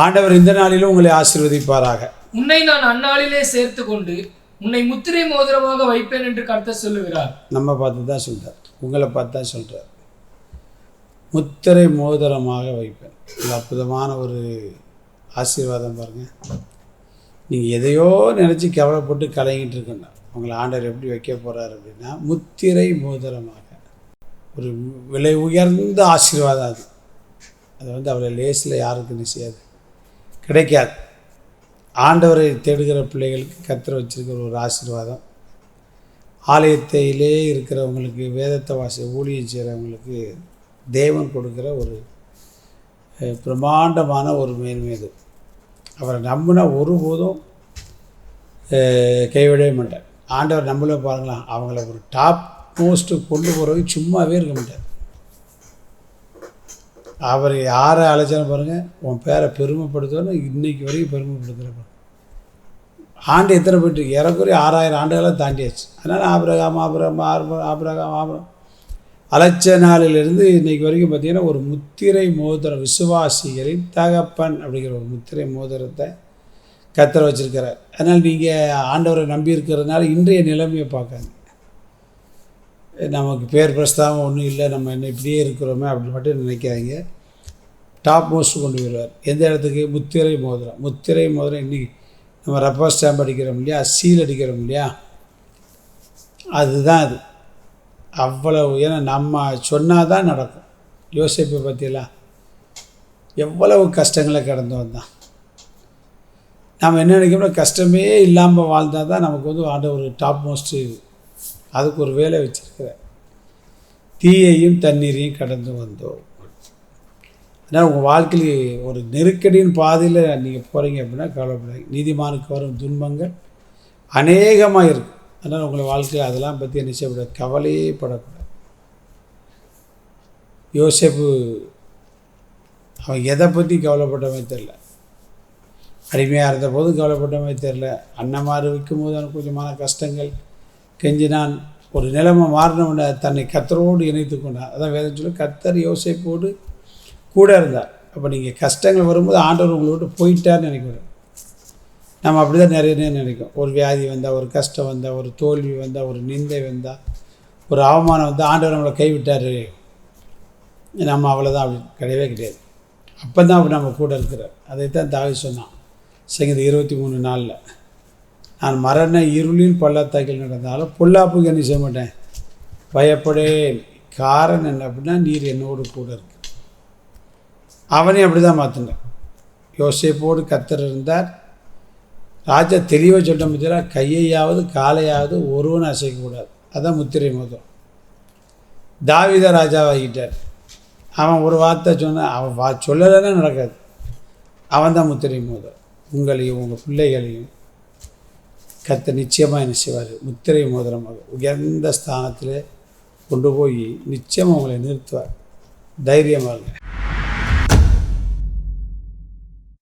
ஆண்டவர் இந்த நாளிலும் உங்களை ஆசீர்வதிப்பாராக. உன்னை நான் அந்நாளிலே சேர்த்து கொண்டு உன்னை முத்திரை மோதிரமாக வைப்பேன் என்று கர்த்தர் சொல்லுகிறார். நம்ம பார்த்து தான் சொல்கிறார் உங்களை பார்த்து தான் சொல்கிறார் முத்திரை மோதிரமாக வைப்பேன். இது அற்புதமான ஒரு ஆசீர்வாதம் பாருங்கள் நீங்கள் எதையோ நினச்சி கவலைப்பட்டு கலங்கிட்டு இருக்கணும். உங்களை ஆண்டவர் எப்படி வைக்க போகிறார் அப்படின்னா முத்திரை மோதிரமாக. ஒரு விலை உயர்ந்த ஆசீர்வாதம் அது. அது வந்து அவளை லேசில் யாருக்கும் நிச்சயாது கிடைக்காது. ஆண்டவரை தேடுகிற பிள்ளைகளுக்கு கத்திர வச்சிருக்கிற ஒரு ஆசீர்வாதம். ஆலயத்திலே இருக்கிறவங்களுக்கு வேதத்தை வாசி ஊழியம் செய்கிறவங்களுக்கு தேவன் கொடுக்குற ஒரு பிரம்மாண்டமான ஒரு மேன்மை இது. அவரை நம்பினா ஒருபோதும் கைவிடவே மாட்டார். ஆண்டவர் நம்மளே பாருங்களேன் அவங்கள ஒரு டாப் மோஸ்ட்டு கொண்டு போகிறவங்க சும்மாவே இருக்க மாட்டார். அவர் யாரை அழைச்சாலும் பாருங்கள் உன் பேரை பெருமைப்படுத்தணும் இன்றைக்கி வரைக்கும் பெருமைப்படுத்துகிறப்ப ஆண்டு எத்தனை போயிட்டு ஏறக்குறைய ஆறாயிரம் ஆண்டுகளாக தாண்டியாச்சு. அதனால் ஆபிரகாம் ஆபிரகாம் ஆபிர- ஆபிரகாம் ஆபிரம் அலட்ச நாளிலிருந்து இன்னைக்கு வரைக்கும் பார்த்தீங்கன்னா ஒரு முத்திரை மோதிரம் விசுவாசிகளின் தகப்பன் அப்படிங்கிற ஒரு முத்திரை மோதிரத்தை கத்தர வச்சிருக்கிறார். அதனால் நீங்கள் ஆண்டவரை நம்பி இருக்கிறதுனால இன்றைய நிலைமையை பார்க்காங்க நமக்கு பேர் பிரஸ்தாபம் ஒன்றும் இல்லை நம்ம என்ன இப்படியே இருக்கிறோமே அப்படின்னு மட்டும் நினைக்காதீங்க. டாப் மோஸ்ட் கொண்டு வருவார் எந்த இடத்துக்கு? முத்திரை மோதிரம். முத்திரை மோதிரம் இன்றைக்கி நம்ம ரப்பர் ஸ்டாம்ப் அடிக்கிறோம் இல்லையா? சீல் அடிக்கிறோம் இல்லையா? அதுதான் அது. அவ்வளவு ஏன்னா நம்ம சொன்னால் தான் நடக்கும். யோசிப்பை பற்றியெல்லாம் எவ்வளவு கஷ்டங்களை கடந்து வந்தான். நாம் என்ன நினைக்கிறோம் கஷ்டமே இல்லாமல் வாழ்ந்தால் தான் நமக்கு வந்து ஆண்ட ஒரு டாப் மோஸ்ட்டு அதுக்கு ஒரு வேலை வச்சுருக்கிற தீயையும் தண்ணீரையும் கடந்து வந்தோம். அதனால் உங்கள் வாழ்க்கையில் ஒரு நெருக்கடியின் பாதையில் நீங்கள் போகிறீங்க அப்படின்னா கவலைப்படாதீங்க. நீதிமானுக்கு வரும் துன்பங்கள் அநேகமாக இருக்கும் அதனால் உங்களை வாழ்க்கையில் அதெல்லாம் பற்றி என்ன செய்யக்கூடாது கவலையே படக்கூடாது. யோசேப்பு அவன் எதை பற்றி கவலைப்பட்டவன் தெரில அடிமையாக இருந்தபோது கவலைப்பட்டமே தெரில அன்னமாக இருக்கும் போது அவனுக்கு கொஞ்சமான கஷ்டங்கள் கெஞ்சினான் ஒரு நிலைமை மாறினவனை தன்னை கத்தரோடு இணைத்து கொண்டான். அதான் வேதம் சொல்லி கத்தர் யோசிப்போடு கூட இருந்தார். அப்போ நீங்கள் கஷ்டங்கள் வரும்போது ஆண்டவர் உங்களை விட்டு போயிட்டார்னு நினைக்கிறோம் நம்ம அப்படி தான் நிறைய நேரம் நினைக்கும் ஒரு வியாதி வந்தால் ஒரு கஷ்டம் வந்தால் ஒரு தோல்வி வந்தால் ஒரு நிந்தை வந்தால் ஒரு அவமானம் வந்தால் ஆண்டவர் நம்மளை கைவிட்டார். நம்ம அவ்வளோதான் அப்படி கிடையவே கிடையாது. அப்போ தான் அப்படி நம்ம கூட இருக்கிறார். அதைத்தான் தாவி சொன்னான். சங்கீதம் இருபத்தி மூணு நாளில். நான் மரண இருளின் பள்ளத்தாக்கில் நடந்தாலும் பொல்லாப்புக்கு என்ன செய்ய மாட்டேன்? பயப்படேன். காரணம் என்ன அப்படின்னா நீர் என்னோடு கூட இருக்கு. அவனையும் அப்படி தான் மாற்றினேன் யோசிப்போடு கத்தர் இருந்தார். ராஜா தெளிவாக சொல்ல முத்திரா கையையாவது காலையாவது ஒருவன் அசைக்கக்கூடாது அதான் முத்திரை மோதிரம். தாவித ராஜாவாகிட்டார் அவன் ஒரு வார்த்தை சொன்னான் அவன் வா சொல்லலைன்னா நடக்காது. அவன் தான் முத்திரை மோதிரம். உங்களையும் உங்கள் பிள்ளைகளையும் கத்தை நிச்சயமாக என்ன செய்வார்? முத்திரை மோதிரமாக உயர்ந்த ஸ்தானத்தில் கொண்டு போய் நிச்சயம் அவங்களை நிறுத்துவார். தைரியமாக